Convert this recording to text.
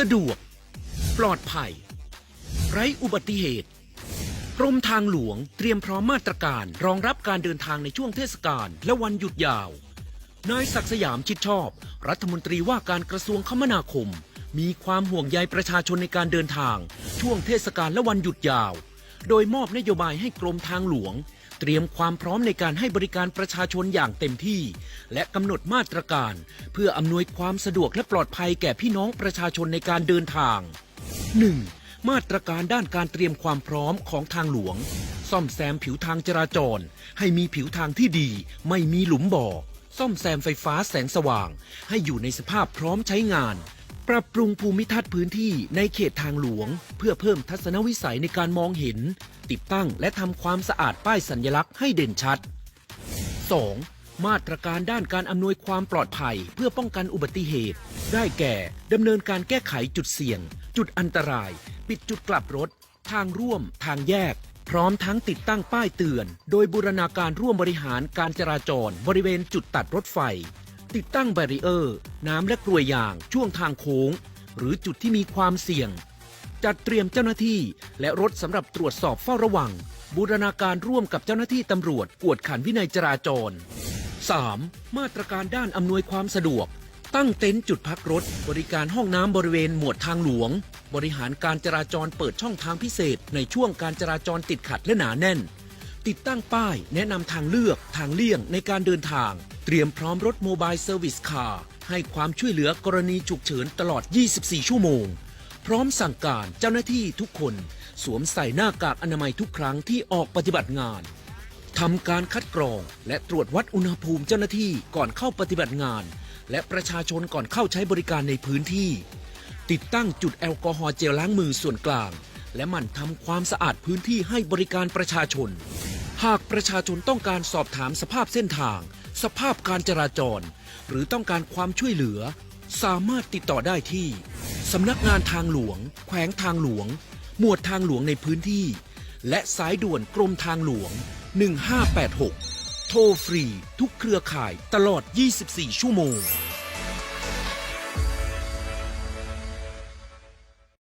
สะดวก ปลอดภัย ไร้อุบัติเหตุ กรมทางหลวงเตรียมพร้อมมาตรการรองรับการเดินทางในช่วงเทศกาลและวันหยุดยาว นายศักดิ์สยามชิดชอบ รัฐมนตรีว่าการกระทรวงคมนาคม มีความห่วงใยประชาชนในการเดินทาง ช่วงเทศกาลและวันหยุดยาว โดยมอบนโยบายให้กรมทางหลวง เตรียมความพร้อมในการให้บริการประชาชนอย่างเต็มที่ และกำหนดมาตรการ เพื่ออำนวยความสะดวกและปลอดภัยแก่พี่น้องประชาชนในการเดินทาง 1. มาตรการด้านการเตรียมความพร้อมของทางหลวง ซ่อมแซมผิวทางจราจร ให้มีผิวทางที่ดี ไม่มีหลุมบ่อ ซ่อมแซมไฟฟ้าแสงสว่าง ให้อยู่ในสภาพพร้อมใช้งาน ปรับปรุงภูมิทัศน์พื้นที่ในเขตทางหลวง เพื่อเพิ่มทัศนวิสัยในการมองเห็น ติดตั้งและทำความสะอาดป้ายสัญลักษณ์ให้เด่นชัด 2. มาตรการด้านการอำนวยความปลอดภัย เพื่อป้องกันอุบัติเหตุ ได้แก่ดำเนินการแก้ไขจุดเสี่ยง จุดอันตราย ปิดจุดกลับรถ ทางร่วม ทางแยก พร้อมทั้งติดตั้งป้ายเตือน โดยบูรณาการร่วมบริหารการจราจร บริเวณจุดตัดรถไฟ ติดตั้งแบรีเออร์ น้ำและกลวยยางช่วงทางโค้ง หรือจุดที่มีความเสี่ยง จัดเตรียมเจ้าหน้าที่ และรถสำหรับตรวจสอบเฝ้าระวัง บูรณาการร่วมกับเจ้าหน้าที่ตำรวจกวดขันวินัยจราจร 3. มาตรการด้านอำนวยความสะดวก ตั้งเต็นท์จุดพักรถ บริการห้องน้ำบริเวณหมวดทางหลวง บริหารการจราจรเปิดช่องทางพิเศษ ในช่วงการจราจรติดขัดและหนาแน่น ติดตั้งป้าย แนะนำทางเลือก ทางเลี่ยงในการเดินทาง เตรียมพร้อมรถโมบายเซอร์วิสคาร์ให้ความช่วยเหลือกรณีฉุกเฉินตลอด 24 ชั่วโมง พร้อมสั่งการเจ้าหน้าที่ทุกคน สวมใส่หน้ากากอนามัยทุกครั้งที่ออกปฏิบัติงานทำการคัดกรอง และตรวจวัดอุณหภูมิเจ้าหน้าที่ก่อนเข้าปฏิบัติงาน และประชาชนก่อนเข้าใช้บริการในพื้นที่ ติดตั้งจุดแอลกอฮอล์เจลล้างมือส่วนกลาง และหมั่นทำความสะอาดพื้นที่ให้บริการประชาชน หากประชาชนต้องการสอบถามสภาพเส้นทาง สภาพการจราจร หรือต้องการความช่วยเหลือ สามารถติดต่อได้ที่ สำนักงานทางหลวง แขวงทางหลวง หมวดทางหลวงในพื้นที่ และสายด่วนกรมทางหลวง 1586 โทรฟรีทุกเครือข่ายตลอด 24 ชั่วโมง